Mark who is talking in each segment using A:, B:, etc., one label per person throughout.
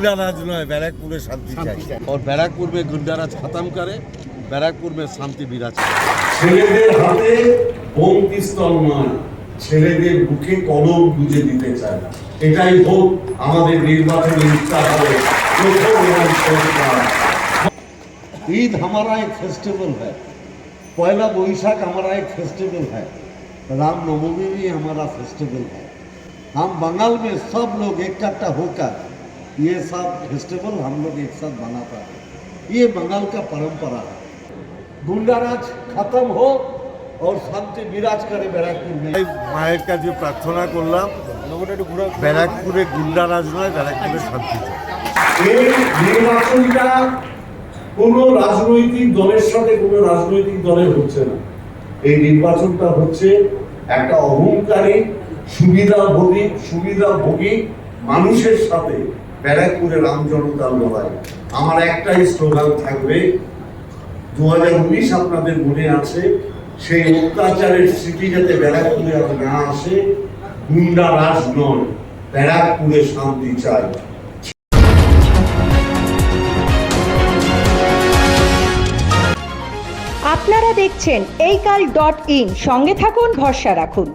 A: गुंडा राज नय बैरकपुर में शांति चाहिए और बैरकपुर में गुंडा राज खत्म करे बैरकपुर में शांति বিরাজ
B: ছেলেদের হাতে বোম পিস্তল নয় ছেলেদের বুকে কলম বুঝে দিতে চায় না এটাই হোক আমাদের নির্বাচনী ইচ্ছা হবে
C: ঈদ हमारा एक फेस्टिवल है पहला बोईशाख हमारा एक फेस्टिवल है रामनवमी भी हमारा फेस्टिवल है हम बंगाल में सब लोग इकट्ठा होकर ये सब फेस्टिवल हम लोग एक साथ मनाता है ये बंगाल का परंपरा है गुंडाराज खत्म हो और शांति विराज करे बैराकपुर में
A: তাই মায়ের কাছে প্রার্থনা করলাম ব্যারাকপুরে গুন্ডা রাজ নয় ব্যারাকপুরে শান্তি চাই
B: এই নির্বাচনটা কোন রাজনৈতিক দলের সাথে কোন রাজনৈতিক দলের হচ্ছে না এই নির্বাচনটা হচ্ছে একটা অহংকারী সুবিধাভোগী সুবিধাভোগী মানুষের সাথে ব্যারাকপুরে রাম জনতার লড়াই। আমার একটাই স্লোগান থাকবে দু আপনাদের মনে আছে সেই অত্যাচারের স্মৃতি যাতে ব্যারাকপুরে আর না আসে গুন্ডা রাজ নয় ব্যারাকপুরে শান্তি চাই।
D: আপনারা দেখছেন এই কাল ডট ইন। সঙ্গে থাকুন ভরসা রাখুন।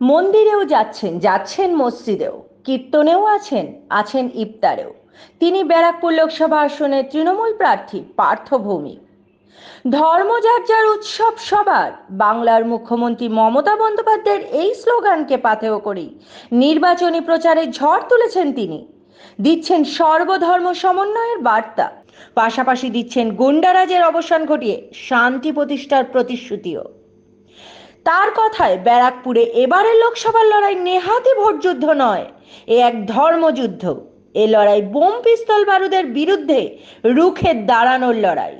D: মন্দিরেও যাচ্ছেন যাচ্ছেন মসজিদেও। কীর্তনেও আছেন আছেন ইফতারেও। তিনি ব্যারাকপুর লোকসভা আসনের তৃণমূল প্রার্থী, পার্থভূমি। ধর্মযাত্রার উৎসব সবার, বাংলার মুখ্যমন্ত্রী মমতা বন্দ্যোপাধ্যায়ের এই স্লোগানকে পাথেয় করেই নির্বাচনী প্রচারে ঝড় তুলেছেন তিনি। দিচ্ছেন সর্বধর্ম সমন্বয়ের বার্তা। পাশাপাশি দিচ্ছেন গুন্ডারাজের অবসান ঘটিয়ে শান্তি প্রতিষ্ঠার প্রতিশ্রুতিও। তার কথায় ব্যারাকপুরে এবারের লোকসভার লড়াই নেহাতি ভোটযুদ্ধ নয়, এ এক ধর্মযুদ্ধ। এ লড়াই বোম পিস্তল বারুদের বিরুদ্ধে রুখে দাঁড়ানোর লড়াই।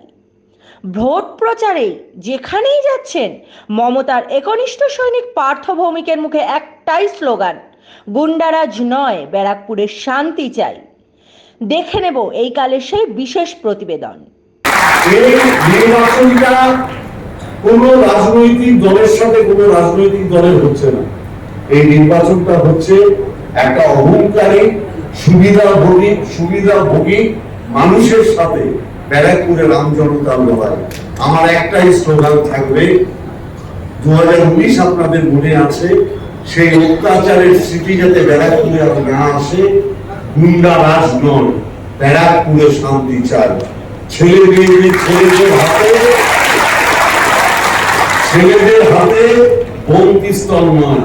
D: ভোট প্রচারে যেখানেই যাচ্ছেন, মমতার একনিষ্ঠ সৈনিক পার্থ ভৌমিকের মুখে একটাই স্লোগান, গুন্ডারাজ নয় ব্যারাকপুরের শান্তি চাই। দেখে নেব এই কালের সেই বিশেষ প্রতিবেদন।
B: কোন রাজনৈতিক দলের সাথে কোন রাজনৈতিক দলের হচ্ছে না। এই নির্বাচনটা হচ্ছে একটা অহংকারী, সুবিধাভোগী সুবিধাভোগী মানুষের সাথে ব্যারাকপুরে রাম জনতার লড়াই। আমার একটাই স্লোগান থাকবে দু আপনাদের মনে আছে, সেই অত্যাচারের স্মৃতি যাতে ব্যারাকপুরে আর না আসে, গুন্ডা রাজ নয়, ব্যারাকপুরে শান্তি চাই। ছেলে মেয়েদের ছেলেদের হাতে ছেলেদের হাতে বোম পিস্তল নয়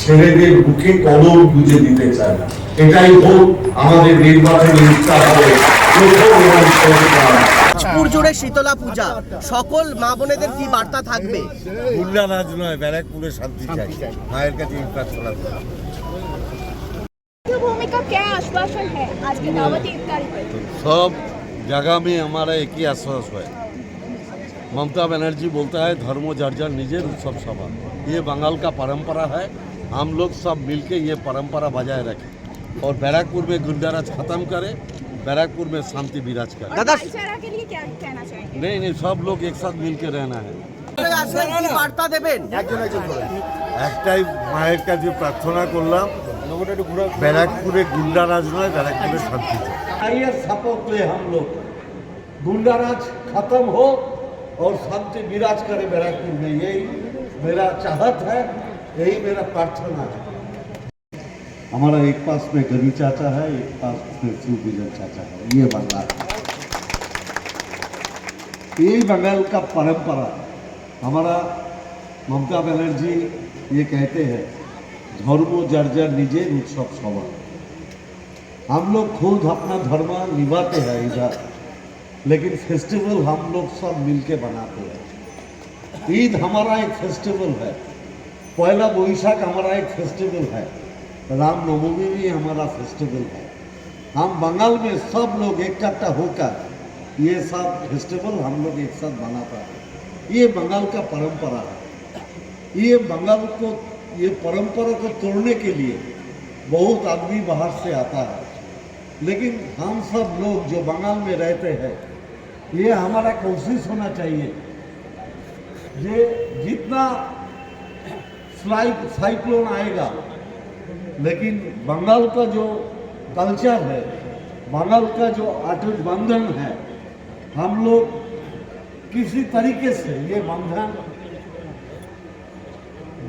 B: ছেলেদের বুকে কলম গুজে দিতে চায় এটাই হোক আমাদের নির্বাচনী ইচ্ছা হবে প্রথম এবং শেষবার
E: দিনাজপুর জুড়ে শীতলা পূজা সকল মা বোনেদের কি বার্তা থাকবে
A: গুন্ডা রাজ নয় ব্যারাকপুরে শান্তি চাই মায়ের কাছে এই প্রার্থনা করলাম
F: भूमि का क्या आश्वासन है आज की दावत इफ्तारी पर
A: सब जगह में हमारा एक ही आश्वास है ममता बनर्जी बोलता है धर्मो जर्जर निजे उत्सव सभा ये बंगाल का परंपरा है हम लोग सब मिलके ये परंपरा बजाय रखें और बैरकपुर में गुंडाराज खत्म करें बैरकपुर में शांति विराज करे
F: और
E: दादा-
F: भाईचारा के लिए क्या कहना चाहेंगे
A: नहीं नहीं सब लोग एक साथ मिल के रहना है
E: আসবেন কি বার্তা দেবেন
A: একটাই মায়ের কাছে প্রার্থনা করলাম ব্যারাকপুরে গুন্ডা রাজ নয় ব্যারাকপুরে শান্তি চাই
C: आइए सपोर्ट ले हम लोग गुंडाराज खत्म हो और शांति विराज करे बैराकपुर में यही, मेरा चाहत है, यही मेरा प्रार्थना है। हमारा एक पास में गनी चाचा है, एक पास में शिव विजय चाचा है, ये बंगाल। यही बंगाल का परंपरा। हमारा ममता बनर्जी ये कहते हैं, धर्म जर्जर निजे उत्सव सभा हम लोग खुद अपना धर्म निभाते हैं इधर। लेकिन फेस्टिवल हम लोग सब मिलके बनाते हैं। ईद हमारा एक फेस्टिवल है। पहला बैसाख हमारा एक फेस्टिवल है। रामनवमी भी हमारा फेस्टिवल है। हम बंगाल में सब लोग इकट्ठा होकर ये सब फेस्टिवल हम लोग एक साथ मनाता है। ये बंगाल का परंपरा है। ये बंगाल को, ये परंपरा को तोड़ने के लिए बहुत आदमी बाहर से आता है। लेकिन हम सब लोग जो बंगाल में रहते हैं ये हमारा कोशिश होना चाहिए। ये जितना साइक्लोन आएगा, लेकिन बंगाल का जो कल्चर है, बंगाल का जो अटूट बंधन है, हम लोग किसी तरीके से ये बंधन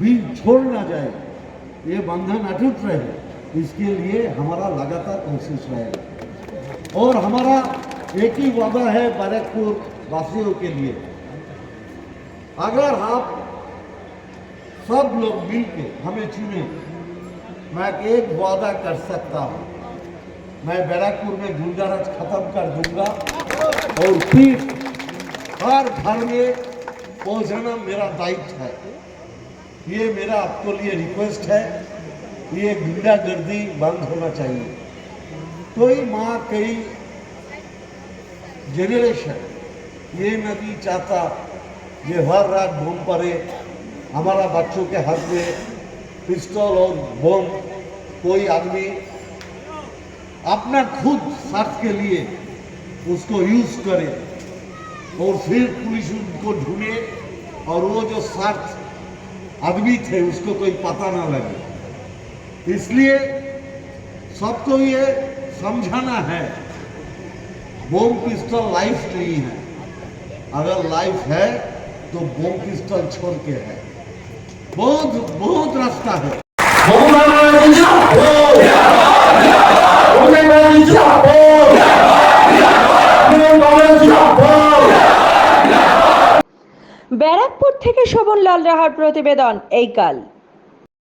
C: भी छोड़ ना जाए। ये बंधन अटूट रहे, इसके लिए हमारा लगातार कोशिश रहेगा और हमारा एक ही वादा है बैरकपुर वासियों के लिए। अगर आप सब लोग मिलके हमें चुने। मैं एक वादा कर सकता हूँ। मैं बैरकपुर में गुंडाराज खत्म कर दूँगा और फिर हर घर में पहुंचाना मेरा दायित्व है। ये मेरा आपके लिए रिक्वेस्ट है। ये गुंडागर्दी बंद होना चाहिए। कोई माँ कई जनरेशन ये नहीं चाहता ये हर रात बम पड़े, हमारा बच्चों के हाथ में पिस्तौल और बम, कोई आदमी अपना खुद स्वार्थ के लिए उसको यूज़ करे और फिर पुलिस उनको ढूंढे और वो जो स्वार्थ आदमी थे उसको कोई पता ना लगे। इसलिए सबको ये समझाना है बम पिस्टल लाइफ नहीं है अगर लाइफ है तो बम पिस्टल छोड़ के है बहुत बहुत रास्ता है
D: ব্যারাকপুর থেকে শোভন লাল রাহার প্রতিবেদন এই কাল